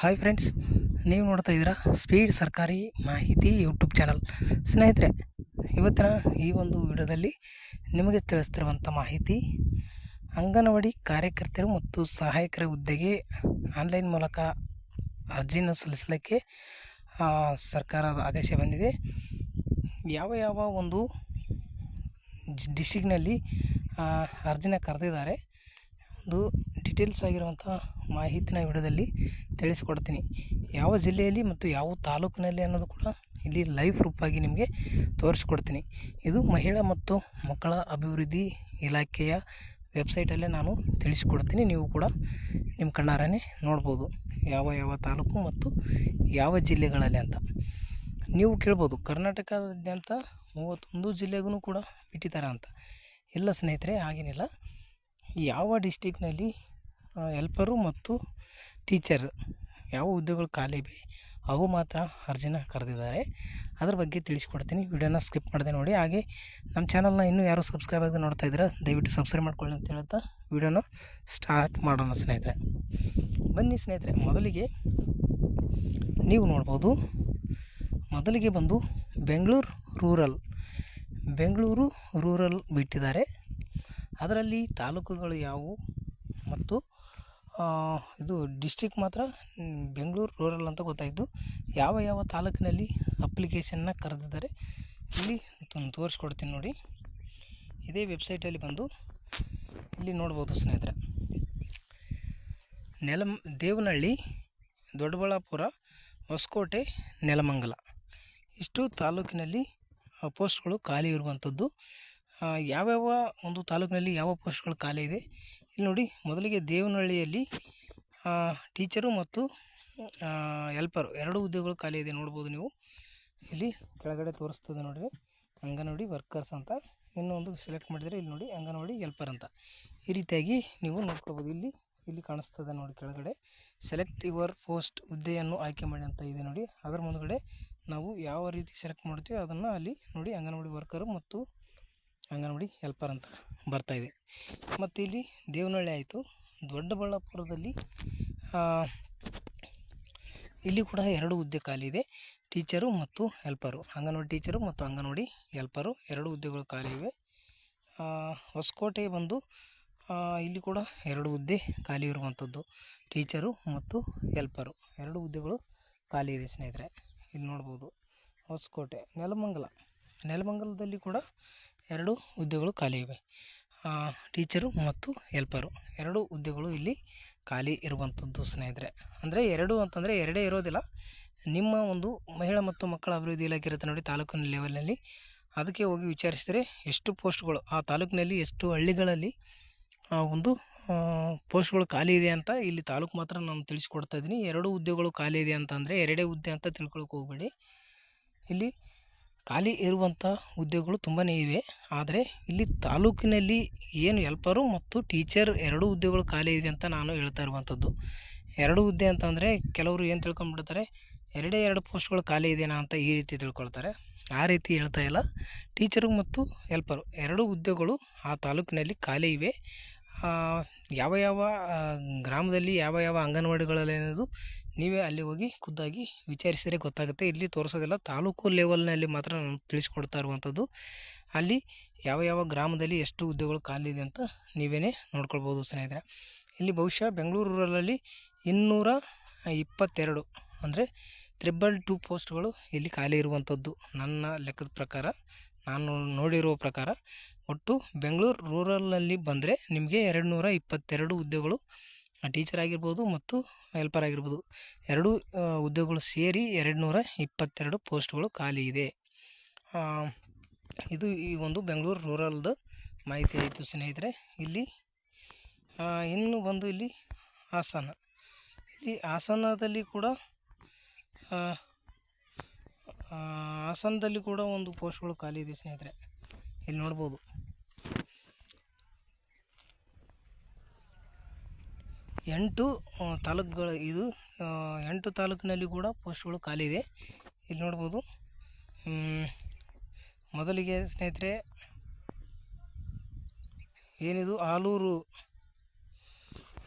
Hi friends, ನೀವು ನೋಡ್ತಾ ಇದ್ದೀರಾ ಸ್ಪೀಡ್ ಸರ್ಕಾರಿ ಮಾಹಿತಿ ಯೂಟ್ಯೂಬ್ ಚಾನಲ್. ಸ್ನೇಹಿತರೆ, ಇವತ್ತಿನ ಈ ಒಂದು ವಿಡಿಯೋದಲ್ಲಿ ನಿಮಗೆ ತಿಳಿಸ್ತಿರುವಂಥ ಮಾಹಿತಿ, ಅಂಗನವಾಡಿ ಕಾರ್ಯಕರ್ತರು ಮತ್ತು ಸಹಾಯಕರ ಹುದ್ದೆಗೆ ಆನ್ಲೈನ್ ಮೂಲಕ ಅರ್ಜಿಯನ್ನು ಸಲ್ಲಿಸಲಿಕ್ಕೆ ಸರ್ಕಾರದ ಆದೇಶ ಬಂದಿದೆ. ಯಾವ ಯಾವ ಒಂದು ಡಿಸ್ಟಿಕ್ನಲ್ಲಿ ಅರ್ಜಿನ ಕರೆದಿದ್ದಾರೆ, ಒಂದು ಡೀಟೇಲ್ಸ್ ಆಗಿರುವಂಥ ಮಾಹಿತಿನ ವಿಡಿಯೋದಲ್ಲಿ ತಿಳಿಸ್ಕೊಡ್ತೀನಿ. ಯಾವ ಜಿಲ್ಲೆಯಲ್ಲಿ ಮತ್ತು ಯಾವ ತಾಲೂಕಿನಲ್ಲಿ ಅನ್ನೋದು ಕೂಡ ಇಲ್ಲಿ ಲೈವ್ ರೂಪಾಗಿ ನಿಮಗೆ ತೋರಿಸ್ಕೊಡ್ತೀನಿ. ಇದು ಮಹಿಳಾ ಮತ್ತು ಮಕ್ಕಳ ಅಭಿವೃದ್ಧಿ ಇಲಾಖೆಯ ವೆಬ್ಸೈಟಲ್ಲೇ ನಾನು ತಿಳಿಸ್ಕೊಡ್ತೀನಿ. ನೀವು ಕೂಡ ನಿಮ್ಮ ಕಣ್ಣಾರನೇ ನೋಡ್ಬೋದು ಯಾವ ಯಾವ ತಾಲೂಕು ಮತ್ತು ಯಾವ ಜಿಲ್ಲೆಗಳಲ್ಲಿ ಅಂತ. ನೀವು ಕೇಳ್ಬೋದು ಕರ್ನಾಟಕದಾದ್ಯಂತ ಮೂವತ್ತೊಂದು ಜಿಲ್ಲೆಗೂ ಕೂಡ ಬಿಟ್ಟಿದ್ದಾರೆ ಅಂತ. ಇಲ್ಲ ಸ್ನೇಹಿತರೆ, ಹಾಗೇನಿಲ್ಲ. ಯಾವ ಡಿಸ್ಟಿಕ್ನಲ್ಲಿ ಹೆಲ್ಪರು ಮತ್ತು ಟೀಚರ್ ಯಾವ ಹುದ್ದೆಗಳು ಖಾಲಿ ಇವೆ, ಅವು ಮಾತ್ರ ಅರ್ಜಿನ ಕರೆದಿದ್ದಾರೆ. ಅದ್ರ ಬಗ್ಗೆ ತಿಳಿಸ್ಕೊಡ್ತೀನಿ. ವಿಡಿಯೋನ ಸ್ಕಿಪ್ ಮಾಡಿದೆ ನೋಡಿ. ಹಾಗೆ ನಮ್ಮ ಚಾನಲ್ನ ಇನ್ನೂ ಯಾರು ಸಬ್ಸ್ಕ್ರೈಬ್ ಆಗಿ ನೋಡ್ತಾ ಇದ್ದೀರಾ, ದಯವಿಟ್ಟು ಸಬ್ಸ್ಕ್ರೈಬ್ ಮಾಡ್ಕೊಳ್ಳಿ ಅಂತ ಹೇಳ್ತಾ ವಿಡಿಯೋನ ಸ್ಟಾರ್ಟ್ ಮಾಡೋಣ ಸ್ನೇಹಿತರೆ. ಬನ್ನಿ ಸ್ನೇಹಿತರೆ, ಮೊದಲಿಗೆ ನೀವು ನೋಡ್ಬೋದು, ಮೊದಲಿಗೆ ಬಂದು ಬೆಂಗಳೂರು ರೂರಲ್ ಬೆಂಗಳೂರು ರೂರಲ್ ಬಿಟ್ಟಿದ್ದಾರೆ. ಅದರಲ್ಲಿ ತಾಲೂಕುಗಳು ಯಾವುವು ಮತ್ತು ಇದು ಡಿಸ್ಟಿಕ್ ಮಾತ್ರ ಬೆಂಗಳೂರು ರೂರಲ್ ಅಂತ ಗೊತ್ತಾಯಿತು. ಯಾವ ಯಾವ ತಾಲೂಕಿನಲ್ಲಿ ಅಪ್ಲಿಕೇಶನ್ನ ಕರೆದಿದ್ದಾರೆ, ಇಲ್ಲಿ ತೋರಿಸ್ಕೊಡ್ತೀನಿ ನೋಡಿ. ಇದೇ ವೆಬ್ಸೈಟಲ್ಲಿ ಬಂದು ಇಲ್ಲಿ ನೋಡ್ಬೋದು ಸ್ನೇಹಿತರೆ. ನೆಲಮ್, ದೇವನಹಳ್ಳಿ, ದೊಡ್ಡಬಳ್ಳಾಪುರ, ಹೊಸಕೋಟೆ, ನೆಲಮಂಗಲ. ಇಷ್ಟು ತಾಲೂಕಿನಲ್ಲಿ ಪೋಸ್ಟ್ಗಳು ಖಾಲಿ ಇರುವಂಥದ್ದು ಯಾವ್ಯಾವ ಒಂದು ತಾಲೂಕಿನಲ್ಲಿ ಯಾವ ಪೋಸ್ಟ್ಗಳು ಖಾಲಿ ಇದೆ ಇಲ್ಲಿ ನೋಡಿ ಮೊದಲಿಗೆ ದೇವನಹಳ್ಳಿಯಲ್ಲಿ ಟೀಚರು ಮತ್ತು ಹೆಲ್ಪರು ಎರಡು ಹುದ್ದೆಗಳು ಖಾಲಿ ಇದೆ ನೋಡ್ಬೋದು ನೀವು. ಇಲ್ಲಿ ಕೆಳಗಡೆ ತೋರಿಸ್ತದೆ ನೋಡಿರಿ, ಅಂಗನವಾಡಿ ವರ್ಕರ್ಸ್ ಅಂತ. ಇನ್ನೊಂದು ಸೆಲೆಕ್ಟ್ ಮಾಡಿದರೆ ಇಲ್ಲಿ ನೋಡಿ ಅಂಗನವಾಡಿ ಹೆಲ್ಪರ್ ಅಂತ. ಈ ರೀತಿಯಾಗಿ ನೀವು ನೋಡ್ಕೊಬೋದು ಇಲ್ಲಿ ಇಲ್ಲಿ ಕಾಣಿಸ್ತದೆ ನೋಡಿ ಕೆಳಗಡೆ. ಸೆಲೆಕ್ಟ್ ಯುವರ್ ಪೋಸ್ಟ್ ಹುದ್ದೆಯನ್ನು ಆಯ್ಕೆ ಮಾಡಿ ಅಂತ ಇದೆ ನೋಡಿ. ಅದರ ಮುಂದ್ಗಡೆ ನಾವು ಯಾವ ರೀತಿ ಸೆಲೆಕ್ಟ್ ಮಾಡ್ತೀವಿ ಅದನ್ನು ಅಲ್ಲಿ ನೋಡಿ ಅಂಗನವಾಡಿ ವರ್ಕರು ಮತ್ತು ಅಂಗನವಾಡಿ ಹೆಲ್ಪರ್ ಅಂತ ಬರ್ತಾ ಇದೆ. ಮತ್ತು ಇಲ್ಲಿ ದೇವನಹಳ್ಳಿ ಆಯಿತು. ದೊಡ್ಡಬಳ್ಳಾಪುರದಲ್ಲಿ ಇಲ್ಲಿ ಕೂಡ ಎರಡು ಹುದ್ದೆ ಖಾಲಿ ಇದೆ. ಟೀಚರು ಮತ್ತು ಹೆಲ್ಪರು. ಅಂಗನವಾಡಿ ಟೀಚರು ಮತ್ತು ಅಂಗನವಾಡಿ ಹೆಲ್ಪರು ಎರಡು ಹುದ್ದೆಗಳು ಖಾಲಿ ಇವೆ. ಹೊಸಕೋಟೆ ಬಂದು ಇಲ್ಲಿ ಕೂಡ ಎರಡು ಹುದ್ದೆ ಖಾಲಿ ಇರುವಂಥದ್ದು. ಟೀಚರು ಮತ್ತು ಹೆಲ್ಪರು. ಎರಡು ಹುದ್ದೆಗಳು ಖಾಲಿ ಇದೆ ಸ್ನೇಹಿತರೆ. ಇಲ್ಲಿ ನೋಡ್ಬೋದು. ಹೊಸಕೋಟೆ, ನೆಲಮಂಗಲ. ನೆಲಮಂಗಲದಲ್ಲಿ ಕೂಡ ಎರಡು ಹುದ್ದೆಗಳು ಖಾಲಿ ಇವೆ. ಟೀಚರು ಮತ್ತು ಹೆಲ್ಪರು. ಎರಡು ಹುದ್ದೆಗಳು ಇಲ್ಲಿ ಖಾಲಿ ಇರುವಂಥದ್ದು ಸ್ನೇಹಿತರೆ. ಅಂದರೆ ಎರಡು ಅಂತಂದರೆ ಎರಡೇ ಇರೋದಿಲ್ಲ. ನಿಮ್ಮ ಒಂದು ಮಹಿಳಾ ಮತ್ತು ಮಕ್ಕಳ ಅಭಿವೃದ್ಧಿ ಇಲಾಖೆ ಇರುತ್ತೆ ನೋಡಿ ತಾಲೂಕಿನ ಲೆವೆಲ್ನಲ್ಲಿ ಅದಕ್ಕೆ ಹೋಗಿ ವಿಚಾರಿಸಿದರೆ ಎಷ್ಟು ಪೋಸ್ಟ್ಗಳು, ಆ ತಾಲೂಕಿನಲ್ಲಿ ಎಷ್ಟು ಹಳ್ಳಿಗಳಲ್ಲಿ, ಆ, ಒಂದು ಪೋಸ್ಟ್ಗಳು ಖಾಲಿ ಇದೆ ಅಂತ ಇಲ್ಲಿ ತಾಲೂಕು ಮಾತ್ರ ನಾನು ತಿಳಿಸ್ಕೊಡ್ತಾ ಇದ್ದೀನಿ. ಎರಡು ಹುದ್ದೆಗಳು ಖಾಲಿ ಇದೆ ಅಂತ ಅಂದರೆ ಎರಡೇ ಹುದ್ದೆ ಅಂತ ತಿಳ್ಕೊಳಕ್ಕೆ ಹೋಗಬೇಡಿ. ಇಲ್ಲಿ ಖಾಲಿ ಇರುವಂಥ ಹುದ್ದೆಗಳು ತುಂಬಾ ಇವೆ. ಆದರೆ ಇಲ್ಲಿ ತಾಲೂಕಿನಲ್ಲಿ ಏನು ಎಲ್ಪರು ಮತ್ತು ಟೀಚರ್ ಎರಡು ಹುದ್ದೆಗಳು ಖಾಲಿ ಇದೆ ಅಂತ ನಾನು ಹೇಳ್ತಾ ಇರುವಂಥದ್ದು. ಎರಡು ಹುದ್ದೆ ಅಂತಂದರೆ ಕೆಲವರು ಏನು ತಿಳ್ಕೊಂಡ್ಬಿಡ್ತಾರೆ, ಎರಡೇ ಎರಡು ಪೋಸ್ಟ್ಗಳು ಖಾಲಿ ಇದೆಯಾ ಅಂತ ಈ ರೀತಿ ತಿಳ್ಕೊಳ್ತಾರೆ. ಆ ರೀತಿ ಹೇಳ್ತಾ ಇಲ್ಲ. ಟೀಚರು ಮತ್ತು ಹೆಲ್ಪರು ಎರಡು ಹುದ್ದೆಗಳು ಆ ತಾಲೂಕಿನಲ್ಲಿ ಖಾಲಿ ಇವೆ. ಯಾವ ಯಾವ ಗ್ರಾಮದಲ್ಲಿ ಯಾವ ಯಾವ ಅಂಗನವಾಡಿಗಳಲ್ಲಿ ಅನ್ನೋದು ನೀವೇ ಅಲ್ಲಿ ಹೋಗಿ ಖುದ್ದಾಗಿ ವಿಚಾರಿಸಿದರೆ ಗೊತ್ತಾಗುತ್ತೆ. ಇಲ್ಲಿ ತೋರಿಸೋದಿಲ್ಲ ತಾಲೂಕು ಲೆವೆಲ್ನಲ್ಲಿ ಮಾತ್ರ ನಾನು ತಿಳಿಸ್ಕೊಡ್ತಾ ಇರುವಂಥದ್ದು. ಅಲ್ಲಿ ಯಾವ ಯಾವ ಗ್ರಾಮದಲ್ಲಿ ಎಷ್ಟು ಹುದ್ದೆಗಳು ಖಾಲಿ ಇದೆ ಅಂತ ನೀವೇ ನೋಡ್ಕೊಳ್ಬೋದು ಸ್ನೇಹಿತರೆ. ಇಲ್ಲಿ ಬಹುಶಃ ಬೆಂಗಳೂರು ರೂರಲಲ್ಲಿ ಇನ್ನೂರ ಇಪ್ಪತ್ತೆರಡು ಅಂದರೆ ತ್ರಿಬಲ್ ಟು ಪೋಸ್ಟ್ಗಳು ಇಲ್ಲಿ ಖಾಲಿ ಇರುವಂಥದ್ದು ನನ್ನ ಲೆಕ್ಕದ ಪ್ರಕಾರ. ನಾನು ನೋಡಿರುವ ಪ್ರಕಾರ ಒಟ್ಟು ಬೆಂಗಳೂರು ರೂರಲ್ನಲ್ಲಿ ಬಂದರೆ ನಿಮಗೆ ಎರಡು ನೂರ ಇಪ್ಪತ್ತೆರಡು ಹುದ್ದೆಗಳು ಟೀಚರ್ ಆಗಿರ್ಬೋದು ಮತ್ತು ಹೆಲ್ಪರ್ ಆಗಿರ್ಬೋದು. ಎರಡು ಹುದ್ದೆಗಳು ಸೇರಿ ಎರಡು ನೂರ ಇಪ್ಪತ್ತೆರಡು ಪೋಸ್ಟ್ಗಳು ಖಾಲಿ ಇದೆ. ಇದು ಈ ಒಂದು ಬೆಂಗಳೂರು ರೂರಲ್ದು ಮಾಹಿತಿ ಆಯಿತು ಸ್ನೇಹಿತರೆ. ಇಲ್ಲಿ ಇನ್ನು ಬಂದು ಇಲ್ಲಿ ಹಾಸನ. ಇಲ್ಲಿ ಹಾಸನದಲ್ಲಿ ಕೂಡ ಹಾಸನದಲ್ಲಿ ಕೂಡ ಒಂದು ಪೋಸ್ಟ್ಗಳು ಖಾಲಿ ಇದೆ ಸ್ನೇಹಿತರೆ. ಇಲ್ಲಿ ನೋಡ್ಬೋದು. ಎಂಟು ತಾಲೂಕುಗಳು ಇದು ಎಂಟು ತಾಲೂಕಿನಲ್ಲಿ ಕೂಡ ಪೋಸ್ಟ್ಗಳು ಖಾಲಿ ಇದೆ. ಇಲ್ಲಿ ನೋಡ್ಬೋದು. ಮೊದಲಿಗೆ ಸ್ನೇಹಿತರೆ, ಏನಿದು? ಆಲೂರು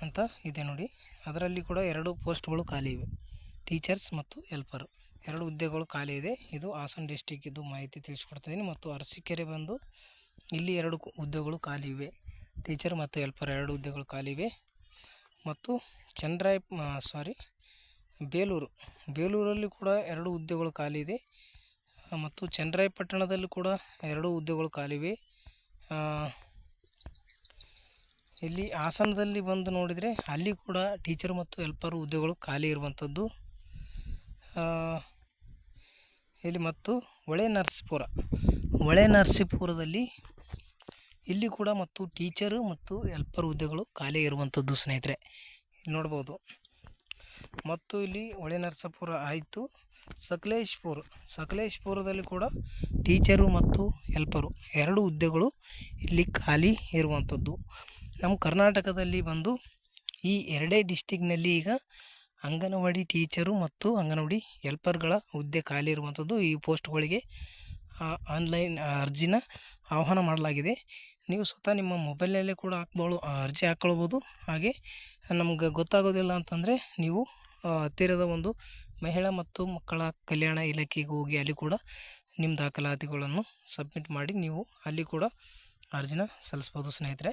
ಅಂತ ಇದೆ ನೋಡಿ. ಅದರಲ್ಲಿ ಕೂಡ ಎರಡು ಪೋಸ್ಟ್ಗಳು ಖಾಲಿ ಇವೆ. ಟೀಚರ್ಸ್ ಮತ್ತು ಹೆಲ್ಪರ್. ಎರಡು ಹುದ್ದೆಗಳು ಖಾಲಿ ಇದೆ. ಇದು ಹಾಸನ ಡಿಸ್ಟಿಕ್ ಇದು ಮಾಹಿತಿ ತಿಳಿಸ್ಕೊಡ್ತಾಯಿದ್ದೀನಿ ಮತ್ತು ಅರಸೀಕೆರೆ ಬಂದು ಇಲ್ಲಿ ಎರಡು ಹುದ್ದೆಗಳು ಖಾಲಿ ಇವೆ. ಟೀಚರ್ ಮತ್ತು ಹೆಲ್ಪರ್ ಎರಡು ಹುದ್ದೆಗಳು ಖಾಲಿ ಇವೆ. ಮತ್ತು ಚಂದ್ರಾಯ್ ಸಾರಿ ಬೇಲೂರು. ಬೇಲೂರಲ್ಲಿ ಕೂಡ ಎರಡು ಹುದ್ದೆಗಳು ಖಾಲಿ ಇದೆ. ಮತ್ತು ಚನ್ನರಾಯಪಟ್ಟಣದಲ್ಲಿ ಕೂಡ ಎರಡು ಹುದ್ದೆಗಳು ಖಾಲಿ ಇವೆ. ಇಲ್ಲಿ ಹಾಸನದಲ್ಲಿ ಬಂದು ನೋಡಿದರೆ ಅಲ್ಲಿ ಕೂಡ ಟೀಚರ್ ಮತ್ತು ಹೆಲ್ಪರ್ ಹುದ್ದೆಗಳು ಖಾಲಿ ಇರುವಂಥದ್ದು. ಇಲ್ಲಿ ಮತ್ತು ಹೊಳೆ ನರಸೀಪುರ. ಹೊಳೆ ನರಸೀಪುರದಲ್ಲಿ ಇಲ್ಲಿ ಕೂಡ ಮತ್ತು ಟೀಚರು ಮತ್ತು ಹೆಲ್ಪರ್ ಹುದ್ದೆಗಳು ಖಾಲಿ ಇರುವಂಥದ್ದು ಸ್ನೇಹಿತರೆ. ಇಲ್ಲಿ ನೋಡ್ಬೋದು. ಮತ್ತು ಇಲ್ಲಿ ಹೊಳೆ ನರಸಾಪುರ ಆಯಿತು. ಸಕಲೇಶ್ಪುರ, ಸಕಲೇಶ್ಪುರದಲ್ಲಿ ಕೂಡ ಟೀಚರು ಮತ್ತು ಹೆಲ್ಪರು ಎರಡು ಹುದ್ದೆಗಳು ಇಲ್ಲಿ ಖಾಲಿ ಇರುವಂಥದ್ದು. ನಮ್ಮ ಕರ್ನಾಟಕದಲ್ಲಿ ಬಂದು ಈ ಎರಡೇ ಡಿಸ್ಟಿಕ್ನಲ್ಲಿ ಈಗ ಅಂಗನವಾಡಿ ಟೀಚರು ಮತ್ತು ಅಂಗನವಾಡಿ ಹೆಲ್ಪರ್ಗಳ ಹುದ್ದೆ ಖಾಲಿ ಇರುವಂಥದ್ದು. ಈ ಪೋಸ್ಟ್ಗಳಿಗೆ ಆನ್ಲೈನ್ ಅರ್ಜಿನ ಆಹ್ವಾನ ಮಾಡಲಾಗಿದೆ. ನೀವು ಸ್ವತಃ ನಿಮ್ಮ ಮೊಬೈಲ್ನಲ್ಲೇ ಕೂಡ ಹಾಕ್ಬೋದು ಅರ್ಜಿ ಹಾಕ್ಕೊಳ್ಬೋದು. ಹಾಗೆ ನಮ್ಗೆ ಗೊತ್ತಾಗೋದಿಲ್ಲ ಅಂತಂದರೆ ನೀವು ಹತ್ತಿರದ ಒಂದು ಮಹಿಳಾ ಮತ್ತು ಮಕ್ಕಳ ಕಲ್ಯಾಣ ಇಲಾಖೆಗೆ ಹೋಗಿ ಅಲ್ಲಿ ಕೂಡ ನಿಮ್ಮ ದಾಖಲಾತಿಗಳನ್ನು ಸಬ್ಮಿಟ್ ಮಾಡಿ ನೀವು ಅಲ್ಲಿ ಕೂಡ ಅರ್ಜಿನ ಸಲ್ಲಿಸ್ಬೋದು ಸ್ನೇಹಿತರೆ.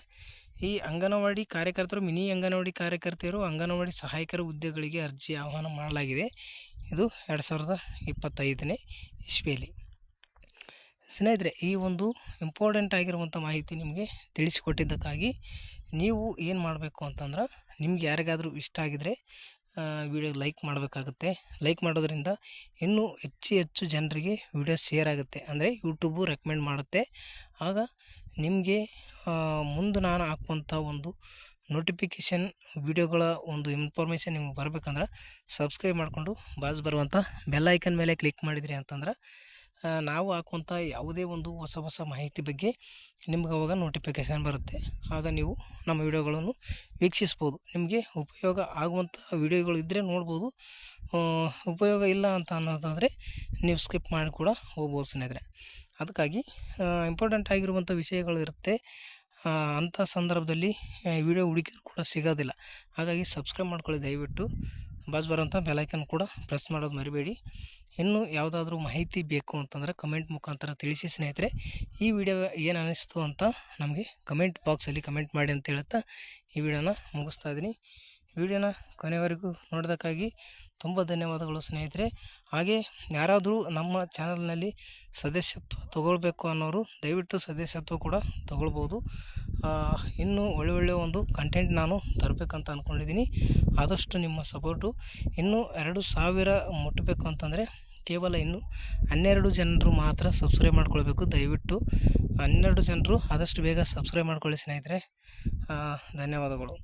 ಈ ಅಂಗನವಾಡಿ ಕಾರ್ಯಕರ್ತರು, ಮಿನಿ ಅಂಗನವಾಡಿ ಕಾರ್ಯಕರ್ತೆಯರು, ಅಂಗನವಾಡಿ ಸಹಾಯಕರ ಹುದ್ದೆಗಳಿಗೆ ಅರ್ಜಿ ಆಹ್ವಾನ ಮಾಡಲಾಗಿದೆ. ಇದು ಎರಡು ಸಾವಿರದ ಇಪ್ಪತ್ತೈದನೇ ಇಸ್ವಿಯಲ್ಲಿ. ಸ್ನೇಹಿತರೆ, ಈ ಒಂದು ಇಂಪಾರ್ಟೆಂಟ್ ಆಗಿರುವಂಥ ಮಾಹಿತಿ ನಿಮಗೆ ತಿಳಿಸಿಕೊಟ್ಟಿದ್ದಕ್ಕಾಗಿ ನೀವು ಏನು ಮಾಡಬೇಕು ಅಂತಂದ್ರೆ ನಿಮ್ಗೆ ಯಾರಿಗಾದರೂ ಇಷ್ಟ ಆಗಿದರೆ ವಿಡಿಯೋ ಲೈಕ್ ಮಾಡಬೇಕಾಗುತ್ತೆ. ಲೈಕ್ ಮಾಡೋದ್ರಿಂದ ಇನ್ನೂ ಹೆಚ್ಚು ಹೆಚ್ಚು ಜನರಿಗೆ ವಿಡಿಯೋ ಶೇರ್ ಆಗುತ್ತೆ. ಅಂದರೆ ಯೂಟ್ಯೂಬು ರೆಕಮೆಂಡ್ ಮಾಡುತ್ತೆ. ಆಗ ನಿಮಗೆ ಮುಂದೆ ನಾನು ಹಾಕುವಂಥ ಒಂದು ನೋಟಿಫಿಕೇಷನ್ ವಿಡಿಯೋಗಳ ಒಂದು ಇನ್ಫಾರ್ಮೇಷನ್ ನಿಮ್ಗೆ ಬರಬೇಕಂದ್ರೆ ಸಬ್ಸ್ಕ್ರೈಬ್ ಮಾಡಿಕೊಂಡು ಬಾಜು ಬರುವಂಥ ಬೆಲ್ಲೈಕನ್ ಮೇಲೆ ಕ್ಲಿಕ್ ಮಾಡಿದಿರಿ ಅಂತಂದ್ರೆ ನಾವು ಹಾಕುವಂಥ ಯಾವುದೇ ಒಂದು ಹೊಸ ಹೊಸ ಮಾಹಿತಿ ಬಗ್ಗೆ ನಿಮ್ಗೆ ಅವಾಗ ನೋಟಿಫಿಕೇಷನ್ ಬರುತ್ತೆ. ಆಗ ನೀವು ನಮ್ಮ ವಿಡಿಯೋಗಳನ್ನು ವೀಕ್ಷಿಸ್ಬೋದು. ನಿಮಗೆ ಉಪಯೋಗ ಆಗುವಂಥ ವಿಡಿಯೋಗಳು ಇದ್ದರೆ ನೋಡ್ಬೋದು. ಉಪಯೋಗ ಇಲ್ಲ ಅಂತ ಅನ್ನೋದಾದರೆ ನೀವು ಸ್ಕಿಪ್ ಮಾಡಿ ಕೂಡ ಹೋಗ್ಬೋದು ಸ್ನೇಹಿತರೆ. ಅದಕ್ಕಾಗಿ ಇಂಪಾರ್ಟೆಂಟ್ ಆಗಿರುವಂಥ ವಿಷಯಗಳು ಇರುತ್ತೆ. ಅಂಥ ಸಂದರ್ಭದಲ್ಲಿ ವಿಡಿಯೋ ಹುಡುಕಿದ್ರು ಕೂಡ ಸಿಗೋದಿಲ್ಲ. ಹಾಗಾಗಿ ಸಬ್ಸ್ಕ್ರೈಬ್ ಮಾಡ್ಕೊಳ್ಳಿ ದಯವಿಟ್ಟು. ಬಾಜು ಬರೋಂಥ ಬೆಲೈಕನ್ ಕೂಡ ಪ್ರೆಸ್ ಮಾಡೋದು ಮರಿಬೇಡಿ. ಇನ್ನು ಯಾವುದಾದ್ರೂ ಮಾಹಿತಿ ಬೇಕು ಅಂತಂದರೆ ಕಮೆಂಟ್ ಮುಖಾಂತರ ತಿಳಿಸಿ ಸ್ನೇಹಿತರೆ. ಈ ವಿಡಿಯೋ ಏನು ಅನ್ನಿಸ್ತು ಅಂತ ನಮಗೆ ಕಮೆಂಟ್ ಬಾಕ್ಸಲ್ಲಿ ಕಮೆಂಟ್ ಮಾಡಿ ಅಂತ ಹೇಳುತ್ತಾ ಈ ವಿಡಿಯೋನ ಮುಗಿಸ್ತಾ ಇದ್ದೀನಿ. ವಿಡಿಯೋನ ಕೊನೆವರೆಗೂ ನೋಡೋದಕ್ಕಾಗಿ ತುಂಬ ಧನ್ಯವಾದಗಳು ಸ್ನೇಹಿತರೆ. ಹಾಗೆ ಯಾರಾದರೂ ನಮ್ಮ ಚಾನಲ್ನಲ್ಲಿ ಸದಸ್ಯತ್ವ ತಗೊಳ್ಬೇಕು ಅನ್ನೋರು ದಯವಿಟ್ಟು ಸದಸ್ಯತ್ವ ಕೂಡ ತಗೊಳ್ಬೋದು. ಇನ್ನೂ ಒಳ್ಳೆ ಒಳ್ಳೆಯ ಒಂದು ಕಂಟೆಂಟ್ ನಾನು ತರಬೇಕಂತ ಅಂದ್ಕೊಂಡಿದ್ದೀನಿ ಆದಷ್ಟು ನಿಮ್ಮ ಸಪೋರ್ಟು ಇನ್ನೂ ಎರಡು ಸಾವಿರ ಮುಟ್ಟಬೇಕು ಅಂತಂದರೆ ಕೇವಲ ಇನ್ನು ಹನ್ನೆರಡು ಜನರು ಮಾತ್ರ ಸಬ್ಸ್ಕ್ರೈಬ್ ಮಾಡ್ಕೊಳ್ಬೇಕು ದಯವಿಟ್ಟು. ಹನ್ನೆರಡು ಜನರು ಆದಷ್ಟು ಬೇಗ ಸಬ್ಸ್ಕ್ರೈಬ್ ಮಾಡ್ಕೊಳ್ಳಿ ಸ್ನೇಹಿತರೆ. ಧನ್ಯವಾದಗಳು.